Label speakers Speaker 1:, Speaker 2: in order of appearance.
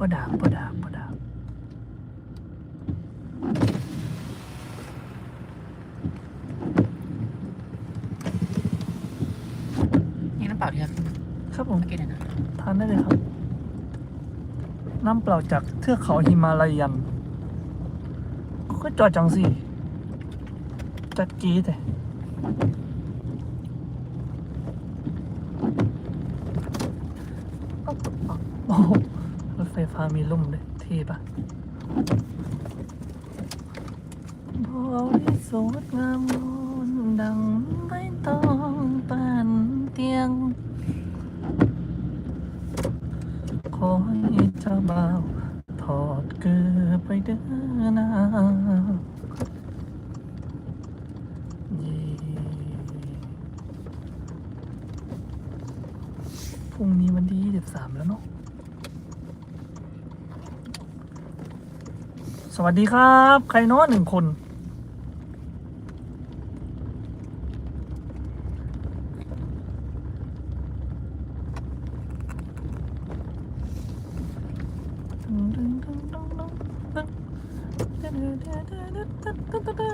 Speaker 1: พ่อดาบพ่อดาบพ่อดาบ
Speaker 2: นี่น้ำเปล่าที่ครับ
Speaker 1: ครับผม
Speaker 2: เมื่อกี้เนี่ยนะ
Speaker 1: ทานได้เลยครับ น้ำเปล่าจากเทือกเขาหิมาลายัน ก็จอดจังสิจัดจีแต่โอ้โห รถไฟฟ้ามีลุ่มเลยเท่ปะบริสุทธิ์งามงนดังใบตองปานเตียง ขอให้เจ้าบ่าวถอดเกลือไปเด้อนาพรุ่งนี้วันที่ 23 แล้วเนาะ สวัสดีครับ ใครเนาะหนึ่งคนตึ